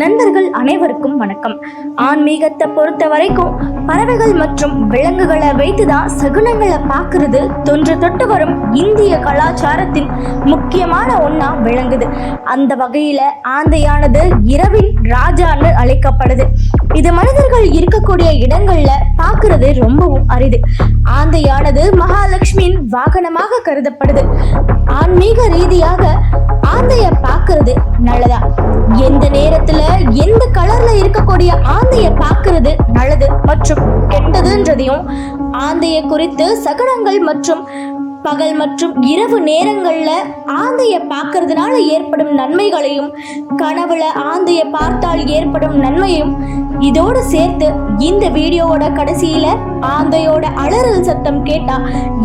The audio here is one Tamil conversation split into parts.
நண்பர்கள் அனைவருக்கும் வணக்கம். ஆன்மீகத்தை பொறுத்த வரைக்கும் பறவைகள் மற்றும் விலங்குகளை வைத்துதான் சகுனங்களை பார்க்கறது. தொன்று தொட்டு வரும் இந்திய கலாச்சாரத்தின் முக்கியமான ஒண்ணா விளங்குது அந்த வகையில ஆந்தையானது இரவின் ராஜான்னு அழைக்கப்படுது. இது மனிதர்கள் இருக்கக்கூடிய இடங்கள்ல பார்க்கறது ரொம்பவும் அரிது. ஆந்தையானது மகாலட்சுமி வாகனமாக கருதப்படுது. ஆன்மீக ரீதியாக ஆந்தைய பாக்குறது நல்லதா? எந்த நேரத்துல எந்த கலர்ல இருக்கக்கூடிய ஆந்தைய பாக்குறது நல்லது மற்றும் கெட்டதுன்றதையும் ஆந்தைய குறித்து சகடங்கள் மற்றும் பகல் மற்றும் இரவு நேரங்களில் ஆந்தைய பார்க்கறதுனால ஏற்படும் நன்மைகளையும் கனவுல ஆந்தைய பார்த்தால் ஏற்படும் நன்மையும் இதோடு சேர்த்து இந்த வீடியோவோட கடைசியில ஆந்தையோட அலறல் சத்தம் கேட்டா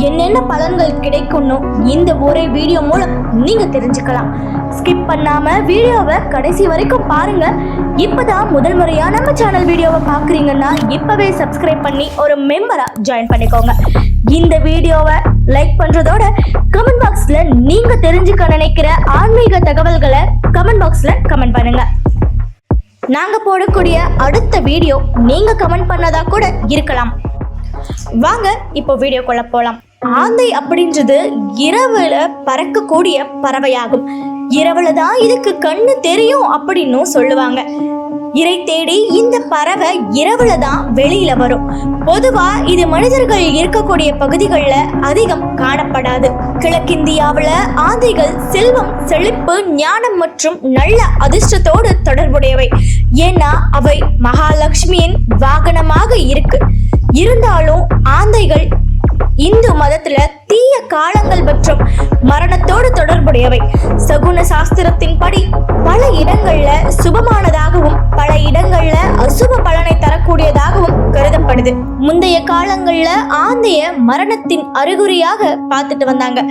என்னென்ன பலன்கள் கிடைக்கும்னு இந்த ஒரே வீடியோ மூலம் நீங்க தெரிஞ்சுக்கலாம். ஸ்கிப் பண்ணாம வீடியோவை கடைசி வரைக்கும் பாருங்க. இப்பதான் முதல் முறையா நம்ம சேனல் வீடியோவை பாக்குறீங்கன்னா இப்பவே சப்ஸ்கிரைப் பண்ணி ஒரு மெம்பரா ஜாயின் பண்ணிக்கோங்க. இந்த வீடியோவை லைக் பண்றதோட கமெண்ட் பாக்ஸ்ல நீங்க தெரிஞ்சுக்க நினைக்கிற ஆன்மீக தகவல்களை கமெண்ட் பாக்ஸ்ல கமெண்ட் பண்ணுங்க. நாங்க போடக்கூடிய அடுத்த வீடியோ நீங்க கமெண்ட் பண்ணதா கூட இருக்கலாம். வாங்க இப்போ வீடியோக்குள்ள போலாம். ஆந்தை அப்படின்றது இரவுல பறக்கக்கூடிய பறவையாகும். இரவுலதான் இதுக்கு கண்ணு தெரியும் அப்படின்னும் சொல்லுவாங்க. இறை தேடி இந்த பறவை இரவுல தான் வெளியில வரும். பொதுவா இது மனிதர்கள் இருக்கக்கூடிய பகுதிகளில் அதிகம் காணப்படாது. கிழக்கிந்தியாவில் ஆந்தைகள் செல்வம் செழிப்பு ஞானம் மற்றும் நல்ல அதிர்ஷ்டத்தோடு தொடர்புடையவை. ஏன்னா அவை மகாலட்சுமியின் வாகனமாக இருக்கு. இருந்தாலும் ஆந்தைகள் இந்து மதத்துல தீய காலங்கள் மற்றும் மரணத்தோடு தொடர்புடையவை. சகுன சாஸ்திரத்தின்படி பல இடங்கள்ல சுபமானதாகவும் பல இடங்கள்ல அசுப பலனை தரக்கூடியதாகவும் கருதப்படுது. முந்தைய காலங்கள்ல ஆந்தைய மரணத்தின் அறிகுறியாக பார்த்துட்டு வந்தாங்க.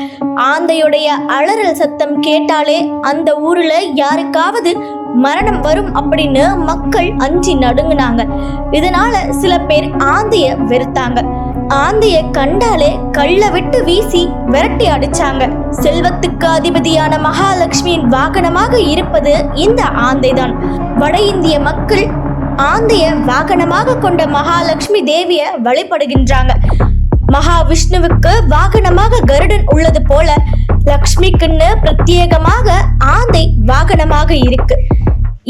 ஆந்தையுடைய அலறல் சத்தம் கேட்டாலே அந்த ஊர்ல யாருக்காவது மரணம் வரும் அப்படின்னு மக்கள் அஞ்சி நடுங்குனாங்க. இதனால சில பேர் ஆந்தைய வெறுத்தாங்க. ஆந்தைய கண்டாலே கள்ள விட்டு வீசி விரட்டி அடிச்சாங்க. செல்வத்துக்கு அதிபதியான மகாலட்சுமியின் வாகனமாக இருப்பது இந்த ஆந்தைதான். வட இந்திய மக்கள் ஆந்தைய வாகனமாக கொண்ட மகாலட்சுமி தேவிய வழிபடுகின்றாங்க. மகாவிஷ்ணுவுக்கு வாகனமாக கருடன் உள்ளது போல லக்ஷ்மிக்குன்னு பிரத்யேகமாக ஆந்தை வாகனமாக இருக்கு.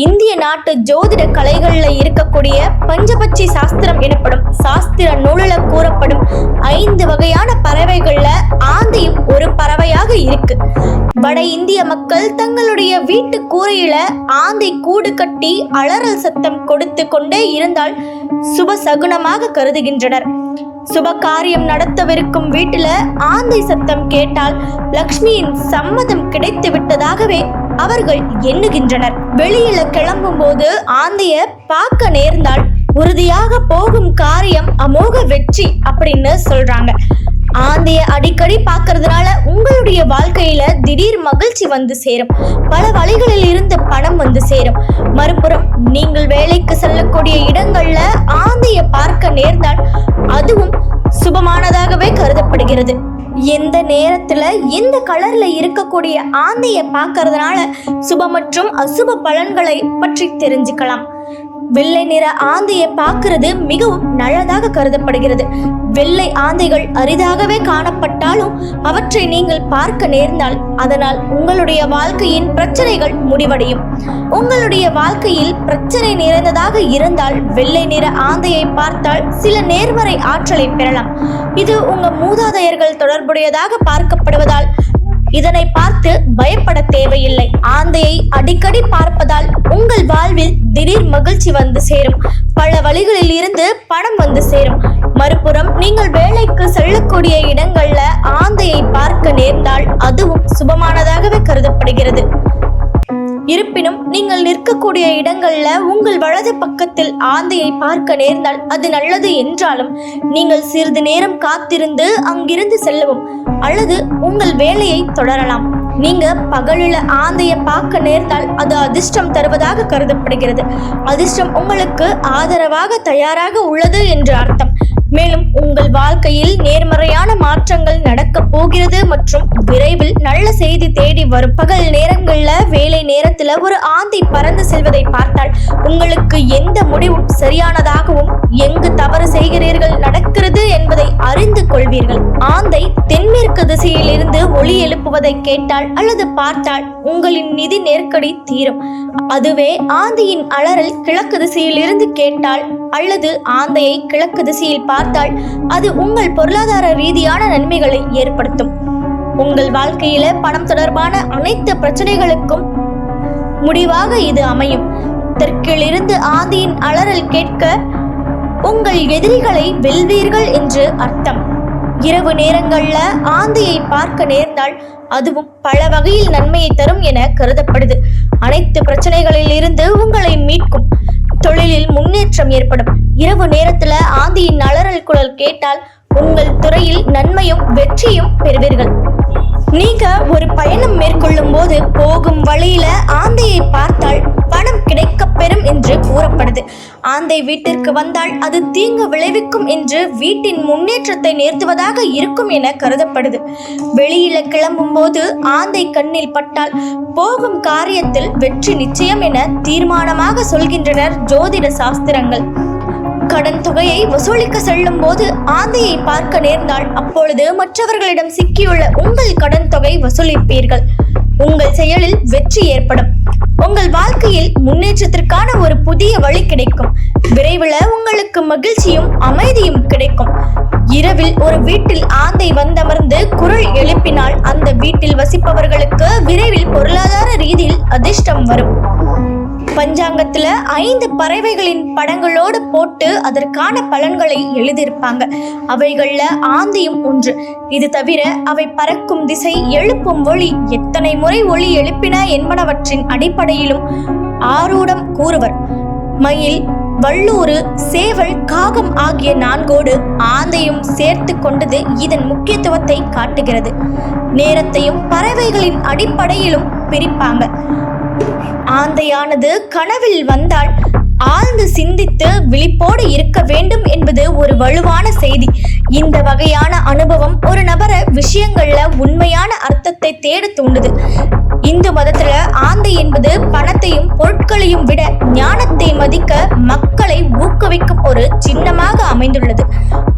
இந்திய நாட்டு ஜோதிட கலைகளில் இருக்கக்கூடிய பஞ்சபட்சி சாஸ்திரம் எனப்படும் சாஸ்திர நூலில் கூறப்படும் ஐந்து வகையான பறவைகள்ல ஆந்தையும் ஒரு பறவையாக இருக்கு. வட இந்திய மக்கள் தங்களுடைய வீட்டு கூரையில ஆந்தை கூடு கட்டி அலறல் சத்தம் கொடுத்து கொண்டே இருந்தால் சுப சகுனமாக கருதுகின்றனர். சுப காரியம் நடத்தவிருக்கும் வீட்டில ஆந்தை சத்தம் கேட்டால் லக்ஷ்மியின் சம்மதம் கிடைத்து விட்டதாகவே அவர்கள் எண்ணுகின்றனர். வெளியில கிளம்பும் போது ஆந்தைய பார்க்க நேர்ந்தால் உறுதியாக போகும் காரியம் அமோக வெற்றி அப்படின்னு சொல்றாங்க. ஆந்தைய அடிக்கடி பார்க்கறதுனால உங்களுடைய வாழ்க்கையில திடீர் மகிழ்ச்சி வந்து சேரும். பல வழிகளில் இருந்து பணம் வந்து சேரும். மறுபுறம் நீங்கள் வேலைக்கு செல்லக்கூடிய இடங்கள்ல ஆந்தைய பார்க்க நேர்ந்தால் அதுவும் சுபமானதாகவே கருதப்படுகிறது. எந்த நேரத்துல எந்த கலர்ல இருக்கக்கூடிய ஆந்தைய பார்க்கறதுனால சுப மற்றும் அசுப பலன்களை பற்றி தெரிஞ்சுக்கலாம். வெள்ளை நிற ஆந்தையை பார்க்கிறது மிகவும் நல்லதாக கருதப்படுகிறது. வெள்ளை ஆந்தைகள் அரிதாகவே காணப்பட்டாலும் அவற்றை நீங்கள் பார்க்க நேர்ந்தால் அதனால் உங்களுடைய வாழ்க்கையின் பிரச்சனைகள் முடிவடையும். உங்களுடைய வாழ்க்கையில் பிரச்சனை நிறைந்ததாக இருந்தால் வெள்ளை நிற ஆந்தையை பார்த்தால் சில நேர்மறை ஆற்றலை பெறலாம். இது உங்க மூதாதையர்கள் தொடர்புடையதாக பார்க்கப்படுவதால் இதனை பார்த்து பயப்பட தேவையில்லை. ஆந்தையை அடிக்கடி பார்ப்பதால் உங்கள் வாழ்வில் திடீர் மகிழ்ச்சி வந்து சேரும். பல வழிகளில் இருந்து பணம் வந்து சேரும். மறுபுறம் நீங்கள் வேலைக்கு செல்லக்கூடிய இடங்கள்ல ஆந்தையை பார்க்க நேர்ந்தால் அதுவும் சுபமானதாகவே கருதப்படுகிறது. இருப்பினும் நீங்கள் நிற்கக்கூடிய இடங்கள்ல உங்கள் வலது பக்கத்தில் ஆந்தையை பார்க்க நேர்ந்தால் அது நல்லது என்றாலும் நீங்கள் சிறிது நேரம் காத்திருந்து அங்கிருந்து செல்லவும் அல்லது உங்கள் வேலையை தொடரலாம். நீங்க பகலில ஆந்தைய பார்க்க நேர்ந்தால் அது அதிர்ஷ்டம் தருவதாக கருதப்படுகிறது. அதிர்ஷ்டம் உங்களுக்கு ஆதரவாக தயாராக உள்ளது என்று அர்த்தம். மேலும் உங்கள் வாழ்க்கையில் நேர்மறையான மாற்றங்கள் நடக்கப் போகிறது மற்றும் விரைவில் நல்ல செய்தி தேடி வரும் பகல் நேரங்கள்ல வேலை நேரத்துல ஒரு ஆந்தை பறந்து செல்வதை பார்த்தால் உங்களுக்கு எந்த முடிவும் சரியானதாகவும் எங்கு தவறு செய்கிறீர்கள் நடக்கிறது என்பதை அறிந்து கொள்வீர்கள். ஆந்தை தென்மேற்கு திசையில் இருந்து ஒளி எழுப்புவதை கேட்டால் அல்லது பார்த்தால் உங்களின் நிதி நெருக்கடி தீரும். அதுவே ஆந்தையின் அலறல் கிழக்கு திசையில் இருந்து கேட்டால் அல்லது ஆந்தையை கிழக்கு திசையில் பார்த்தால் பார்த்தால் அது உங்கள் பொருளாதார ரீதியான நன்மைகளை ஏற்படுத்தும். உங்கள் வாழ்க்கையில பணம் தொடர்பான அனைத்து பிரச்சனைகளுக்கும் முடிவாக இது அமையும். தெற்கிலிருந்து ஆதியின் அலறல் கேட்க உங்கள் எதிரிகளை வெல்வீர்கள் என்று அர்த்தம். இரவு நேரங்கள்ல ஆந்தையை பார்க்க நேர்ந்தால் அதுவும் பல வகையில் நன்மையை தரும் என கருதப்படுது. அனைத்து பிரச்சனைகளில் இருந்து உங்களை மீட்கும் தொழிலில் முன்னேற்றம் ஏற்படும். இரவு நேரத்துல ஆந்தியின் அலறல் குரல் கேட்டால் உங்கள் துறையில் நன்மையும் வெற்றியும் பெறுவீர்கள். நீங்க ஒரு பயணம் மேற்கொள்ளும் போது போகும் வழியில ஆந்தையை பார்த்தால் பணம் கிடைக்கப் பெறும் என்று கூறப்படுது. ஆந்தை வீட்டிற்கு வந்தால் அது தீங்கு விளைவிக்கும் என்று வீட்டின் முன்னேற்றத்தை நிறுத்துவதாக இருக்கும் என கருதப்படுது. வெளியில கிளம்பும் போது ஆந்தை கண்ணில் பட்டால் போகும் காரியத்தில் வெற்றி நிச்சயம் என தீர்மானமாக சொல்கின்றனர் ஜோதிட சாஸ்திரங்கள். கடன் தொகையை வசூலிக்க செல்லும் போது ஆந்தையை பார்க்க நேர்ந்தால் அப்பொழுது மற்றவர்களிடம் சிக்கியுள்ள உங்கள் கடன் தொகை வசூலிப்பீர்கள். உங்கள் செயலில் வெற்றி ஏற்படும். உங்கள் வாழ்க்கையில் முன்னேற்றத்திற்கான ஒரு புதிய வழி கிடைக்கும். விரைவில் உங்களுக்கு மகிழ்ச்சியும் அமைதியும் கிடைக்கும். இரவில் ஒரு வீட்டில் ஆந்தை வந்தமர்ந்து குரல் எழுப்பினால் அந்த வீட்டில் வசிப்பவர்களுக்கு விரைவில் பொருளாதார ரீதியில் அதிர்ஷ்டம் வரும். பஞ்சாங்கத்துல ஐந்து பறவைகளின் படங்களோடு போட்டு அதற்கான பலன்களை எழுதியிருப்பாங்க. அவைகள்ல ஆந்தையும் ஒன்று. இது தவிர அவை பறக்கும் திசை எழுப்பும் ஒளி எத்தனை முறை ஒளி எழுப்பின என்பனவற்றின் அடிப்படையிலும் ஆரூடம் கூறுவர். மயில் வள்ளூறு சேவல் காகம் ஆகிய நான்கோடு ஆந்தையும் சேர்த்து கொண்டது இதன் முக்கியத்துவத்தை காட்டுகிறது. நேரத்தையும் பறவைகளின் அடிப்படையிலும் பிரிப்பாங்க. ஆந்தையானது கனவில் வந்தால் ஆழ்ந்து குறித்து விழிப்போடு இருக்க வேண்டும் என்பது ஒரு வலுவான செய்தி. இந்த வகையான அனுபவம் ஒரு நபரை விஷயங்கள்ல உண்மையான அர்த்தத்தை தேட தூண்டுது. இந்து மதத்துல ஆந்தை என்பது பணத்தையும் பொருட்களையும் விட ஞானத்தை மதிக்க மக்களை ஊக்குவிக்கும் ஒரு சின்னமாக அமைந்துள்ளது.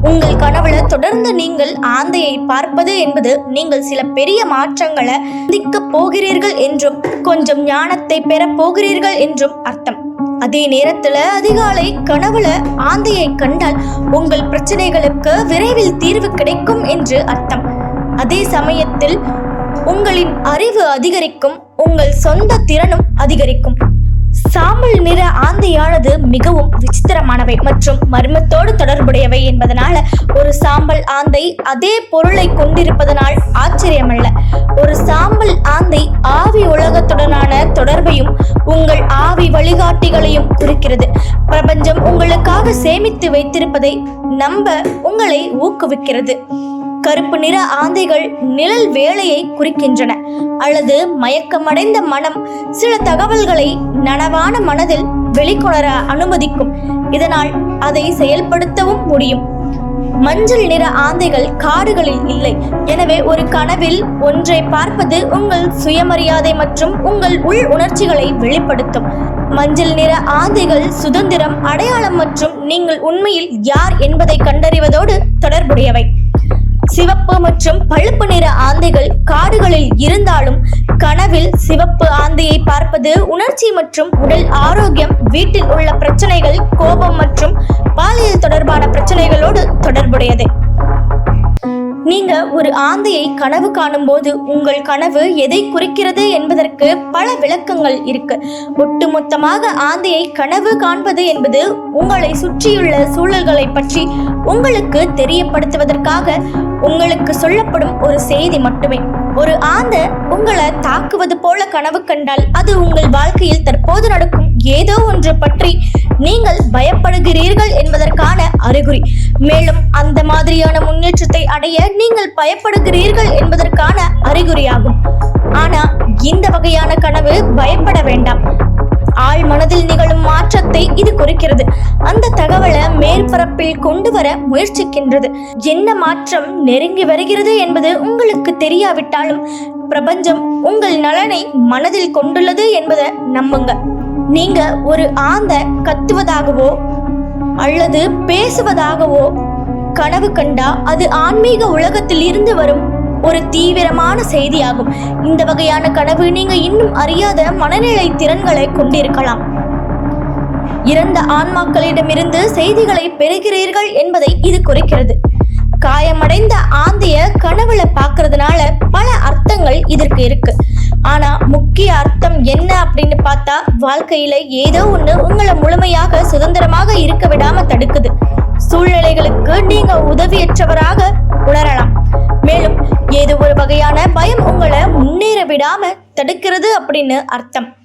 உங்கள் கனவுல தொடர்ந்து நீங்கள் ஆந்தையை பார்ப்பது என்பது நீங்கள் சில பெரிய மாற்றங்களை சந்திக்க போகிறீர்கள் என்றும் கொஞ்சம் ஞானத்தை பெற போகிறீர்கள் என்றும் அர்த்தம். அதே நேரத்துல அதிகாலை கனவுல ஆந்தையை கண்டால் உங்கள் பிரச்சனைகளுக்கு விரைவில் தீர்வு கிடைக்கும் என்று அர்த்தம். அதே சமயத்தில் உங்களின் அறிவு அதிகரிக்கும் உங்கள் சொந்த திறனும் அதிகரிக்கும். சாம்பல் நிற ஆந்தையானது மிகவும் விசித்திரமானவை மற்றும் மர்மத்தோடு தொடர்புடையவை என்பதனால ஒரு சாம்பல் ஆந்தை அதே பொருளை கொண்டிருப்பதனால் ஆச்சரியமல்ல. ஒரு சாம்பல் ஆந்தை ஆவி உலகத்துடனான தொடர்பையும் உங்கள் ஆவி வழிகாட்டிகளையும் குறிக்கிறது. பிரபஞ்சம் உங்களுக்காக சேமித்து வைத்திருப்பதை நம்ப உங்களை ஊக்குவிக்கிறது. கருப்பு நிற ஆந்தைகள் நிழல் வேலையை குறிக்கின்றன. அல்லது மயக்கமடைந்த மனம் சில தகவல்களை நனவான மனதில் வெளிக்கொணர அனுமதிக்கும். இதனால் அதை செயல்படுத்தவும் முடியும். மஞ்சள் நிற ஆந்தைகள் காடுகளில் இல்லை. எனவே ஒரு கனவில் ஒன்றை பார்ப்பது உங்கள் சுயமரியாதை மற்றும் உங்கள் உள் உணர்ச்சிகளை வெளிப்படுத்தும். மஞ்சள் நிற ஆந்தைகள் சுதந்திரம் அடையாளம் மற்றும் நீங்கள் உண்மையில் யார் என்பதை கண்டறிவதோடு தொடர்புடையவை. சிவப்பு மற்றும் பழுப்பு நிற ஆந்தைகள் காடுகளில் இருந்தாலும் கனவில் சிவப்பு ஆந்தையை பார்ப்பது உணர்ச்சி மற்றும் உடல் ஆரோக்கியம் வீட்டில் உள்ள பிரச்சனைகள் கோபம் மற்றும் பாலியல் தொடர்பான பிரச்சனைகளோடு தொடர்புடையது. நீங்க ஒரு ஆந்தையை கனவு காணும்போது உங்கள் கனவு எதை குறிக்கிறது என்பதற்கு பல விளக்கங்கள் இருக்கு. ஒட்டுமொத்தமாக ஆந்தையை கனவு காண்பது என்பது உங்களை சுற்றியுள்ள சூழல்களை பற்றி உங்களுக்கு தெரியப்படுத்துவதற்காக உங்களுக்கு சொல்லப்படும் ஒரு செய்தி மட்டுமே. ஒரு ஆந்த உங்களை தாக்குவது போல கனவு கண்டால் அது உங்கள் வாழ்க்கையில் தற்போது நடக்கும் ஏதோ ஒன்று பற்றி நீங்கள் பயப்படுகிறீர்கள் என்பதற்கான அறிகுறி. மேலும் அந்த மாதிரியான முன்னேற்றத்தை அடைய நீங்கள் பயப்படுகிறீர்கள் என்பதற்கான அறிகுறியாகும். ஆனா இந்த வகையான கனவு பயப்பட வேண்டாம். ஆழ் மனதில் நிகழும் மாற்றத்தை இது குறிக்கிறது. அந்த தகவலை மேற்பரப்பில் கொண்டு வர முயற்சிக்கின்றது. என்ன மாற்றம் நெருங்கி வருகிறது என்பது உங்களுக்கு தெரியாவிட்டாலும் பிரபஞ்சம் உங்கள் நலனை மனதில் கொண்டுள்ளது என்பதை நம்புங்க. நீங்க ஒரு ஆந்த கத்துவதாகவோ அல்லது பேசுவதாகவோ கனவு கண்டா அது ஆன்மீக உலகத்தில் இருந்து வரும் ஒரு தீவிரமான செய்தியாகும். இந்த வகையான கனவு நீங்க இன்னும் அறியாத மனநிலை திறன்களை கொண்டிருக்கலாம். இறந்த ஆன்மாக்களிடமிருந்து செய்திகளை பெறுகிறீர்கள் என்பதை இது குறிக்கிறது. காயமடைந்த ஆந்தைய கனவுல பார்க்கறதுனால பல அர்த்தங்கள் இதற்கு இருக்கு. ஆனா முக்கிய அர்த்தம் என்ன அப்படின்னு பார்த்தா வாழ்க்கையில ஏதோ ஒண்ணு உங்களை முழுமையாக சுதந்திரமாக இருக்க விடாம தடுக்குது. சூழ்நிலைகளுக்கு நீங்க உதவியற்றவராக உணரலாம். மேலும் ஏதோ ஒரு வகையான பயம் உங்களை முன்னேற விடாம தடுக்கிறது அப்படின்னு அர்த்தம்.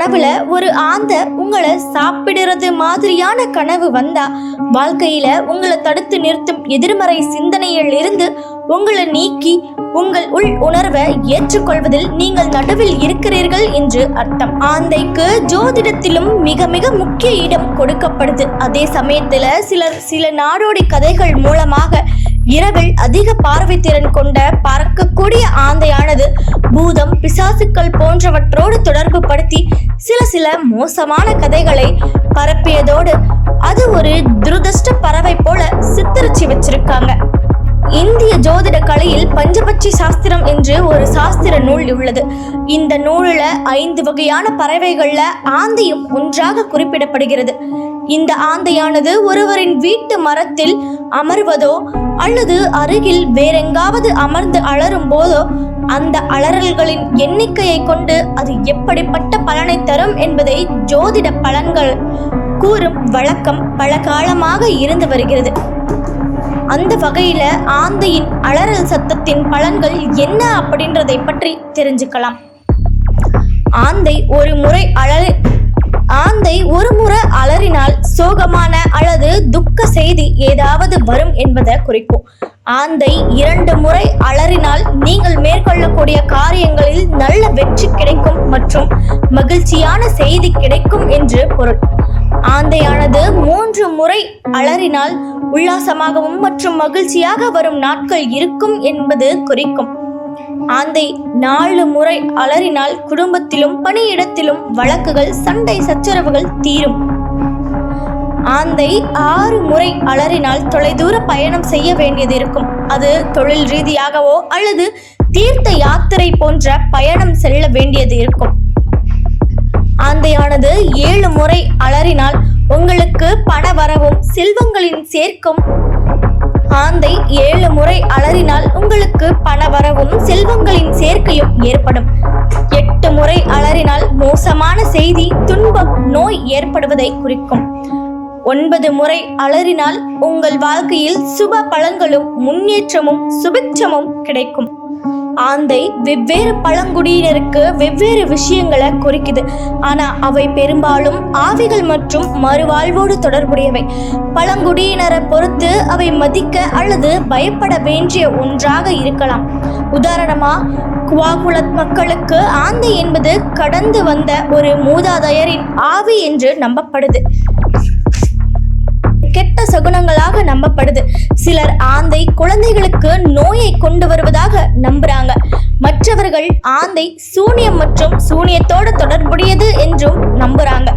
கனவுல ஒரு ஆந்த உங்களை சாப்பிடுறது மாதிரியான கனவு வந்தா வாழ்க்கையில உங்களை தடுத்து நிறுத்தும் எதிர்மறை சிந்தனையில் இருந்து உங்களை நீக்கி உங்கள் உள் உணர்வை ஏற்றுக்கொள்வதில் நீங்கள் நடுவில் இருக்கிறீர்கள் என்று அர்த்தம். ஆந்தைக்கு ஜோதிடத்திலும் மிக மிக முக்கிய இடம் கொடுக்கப்படுது. அதே சமயத்துல சிலர் சில நாடோடி கதைகள் மூலமாக இரவில் அதிக பார்வை திறன் கொண்ட பறக்கக்கூடிய ஆந்தையானது பூதம் பிசாசுக்கள் போன்றவற்றோடு தொடர்பு சில மோசமான கதைகளை பரப்பியதோடு அது ஒரு துரதிருஷ்ட பறவை போல சித்தரிச்சு வச்சிருக்காங்க. இந்திய ஜோதிட கலையில் பஞ்சபட்சி சாஸ்திரம் என்று ஒரு சாஸ்திர நூல் உள்ளது. இந்த நூலில் ஐந்து வகையான பறவைகளில் ஆந்தையும் ஒன்றாக குறிப்பிடப்படுகிறது. இந்த ஆந்தையானது ஒருவரின் வீட்டு மரத்தில் அமர்வதோ அல்லது அருகில் வேறெங்காவது அமர்ந்து அலரும் போதோ அந்த அலறல்களின் எண்ணிக்கையை கொண்டு அது எப்படிப்பட்ட பலனை தரும் என்பதை ஜோதிட பலன்கள் கூறும் வழக்கம் பல காலமாக இருந்து வருகிறது. அந்த வகையில ஆந்தையின் அலறல் சத்தத்தின் பலன்கள் என்ன அப்படின்றதை பற்றி தெரிஞ்சுக்கலாம். ஆந்தை ஒரு முறை அலறி ஆந்தை ஒரு முறை அலறினால் சோகமான அல்லது துக்க செய்தி ஏதாவது வரும் என்பதை குறிக்கும். ஆந்தை இரண்டு முறை அலறினால் நீங்கள் மேற்கொள்ளக்கூடிய காரியங்களில் நல்ல வெற்றி கிடைக்கும் மற்றும் மகிழ்ச்சியான செய்தி கிடைக்கும் என்று பொருள். ஆந்தையானது மூன்று முறை அலறினால் உல்லாசமாகவும் மற்றும் மகிழ்ச்சியாக வரும் நாட்கள் இருக்கும் என்பது குறிக்கும். ஆந்தை நாலு முறை அலறினால் குடும்பத்திலும் பணியிடத்திலும் வழக்குகள் சண்டை சச்சரவுகள் தீரும். ஆந்தை ஆறு முறை அலறினால் தொலைதூர பயணம் செய்ய வேண்டியது இருக்கும் அது தொழில் ரீதியாகவோ அல்லது தீர்த்த யாத்திரை போன்ற பயணம் செல்ல வேண்டியது இருக்கும் ஆந்தையானது ஏழு முறை அலறினால் உங்களுக்கு பண வரவும் செல்வங்களின் சேர்க்கும் ஆந்தை ஏழு முறை அலறினால் உங்களுக்கு பண வரவும் செல்வங்களின் சேர்க்கையும் ஏற்படும். எட்டு முறை அலறினால் மோசமான செய்தி துன்பம் நோய் ஏற்படுவதை குறிக்கும். ஒன்பது முறை அலறினால் உங்கள் வாழ்க்கையில் சுப பலன்களும் முன்னேற்றமும் சுபிட்சமும் கிடைக்கும். ஆந்தை வெவ்வேறு பழங்குடியினருக்கு வெவ்வேறு விஷயங்களை குறிக்குது. ஆனா அவை பெரும்பாலும் ஆவிகள் மற்றும் மறுவாழ்வோடு தொடர்புடையவை. பழங்குடியினரை பொறுத்து அவை மதிக்க அல்லது பயப்பட வேண்டிய ஒன்றாக இருக்கலாம். உதாரணமா குவாகுலத் மக்களுக்கு ஆந்தை என்பது கடந்து வந்த ஒரு மூதாதையரின் ஆவி என்று நம்பப்படுது. கெட்ட சகுனங்களாக நம்பப்படுது. சிலர் ஆந்தை குழந்தைகளுக்கு நோயை கொண்டு வருவதாக நம்புறாங்க. மற்றவர்கள் ஆந்தை சூனியம் மற்றும் சூனியத்தோட தொடர்புடையது என்றும் நம்புறாங்க.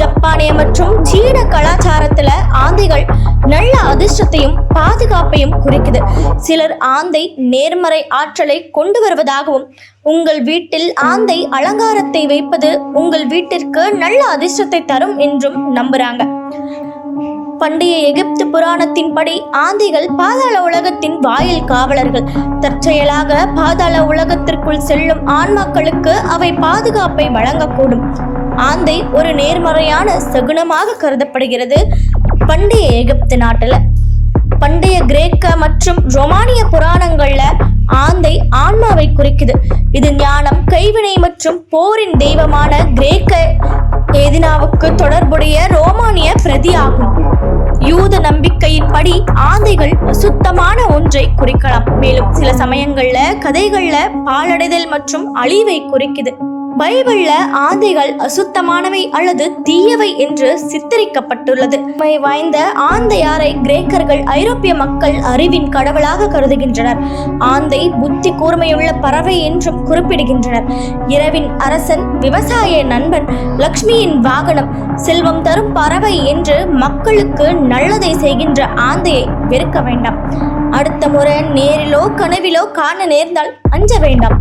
ஜப்பானிய மற்றும் சீன கலாச்சாரத்துல ஆந்தைகள் நல்ல அதிர்ஷ்டத்தையும் பாதுகாப்பையும் குறிக்குது. சிலர் ஆந்தை நேர்மறை ஆற்றலை கொண்டு வருவதாகவும் உங்கள் வீட்டில் ஆந்தை அலங்காரத்தை வைப்பது உங்கள் வீட்டிற்கு நல்ல அதிர்ஷ்டத்தை தரும் என்றும் நம்புறாங்க. பண்டைய எகிப்து புராணத்தின்படி ஆந்தைகள் பாதாள உலகத்தின் வாயில் காவலர்கள். தற்செயலாக பாதாள உலகத்திற்குள் செல்லும் ஆன்மாக்களுக்கு அவை பாதுகாப்பை வழங்கக்கூடும். ஆந்தை ஒரு நேர்மறையான சகுனமாக கருதப்படுகிறது. பண்டைய எகிப்து நாட்டுல. பண்டைய கிரேக்க மற்றும் ரொமானிய புராணங்கள்ல ஆந்தை ஆன்மாவை குறிக்குது. இது ஞானம் கைவினை மற்றும் போரின் தெய்வமான கிரேக்க ஏதினாவுக்கு தொடர்புடைய ரோமானிய பிரதி ஆகும் யூத நம்பிக்கையின்படி ஆந்தைகள் சுத்தமான ஒன்றை குறிக்கலாம். மேலும் சில சமயங்கள்ல கதைகள்ல பாலடைதல் மற்றும் அழிவை குறிக்குது. பைபிள்ல ஆந்தைகள் அசுத்தமானவை அல்லது தீயவை என்று சித்தரிக்கப்பட்டுள்ளது. வாய்ந்த ஆந்தையாரை கிரேக்கர்கள் ஐரோப்பிய மக்கள் அறிவின் கடவுளாக கருதுகின்றனர். ஆந்தை புத்தி கூர்மையுள்ள பறவை என்றும் குறிப்பிடுகின்றனர். இரவின் அரசன் விவசாய நண்பன் லக்ஷ்மியின் வாகனம் செல்வம் தரும் பறவை என்று மக்களுக்கு நல்லதை செய்கின்ற ஆந்தையை வெறுக்க வேண்டாம். அடுத்த முறை நேரிலோ கனவிலோ காண நேர்ந்தால் அஞ்ச வேண்டாம்.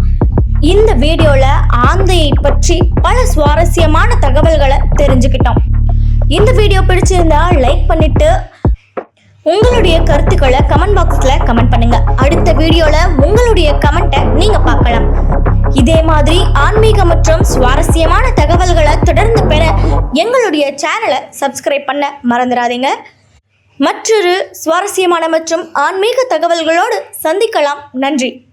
இந்த வீடியோல ஆந்தையை பற்றி பல சுவாரஸ்யமான தகவல்களை தெரிஞ்சுக்கிட்டோம். இந்த வீடியோ பிடிச்சிருந்தா லைக் பண்ணிட்டு உங்களுடைய கருத்துக்களை கமெண்ட் பாக்ஸ்ல கமெண்ட் பண்ணுங்க. அடுத்த வீடியோல உங்களுடைய கமெண்ட்டை நீங்க பார்க்கலாம். இதே மாதிரி ஆன்மீக மற்றும் சுவாரஸ்யமான தகவல்களை தொடர்ந்து பெற எங்களுடைய சேனலை சப்ஸ்கிரைப் பண்ண மறந்துடாதீங்க. மற்றொரு சுவாரஸ்யமான மற்றும் ஆன்மீக தகவல்களோடு சந்திக்கலாம். நன்றி.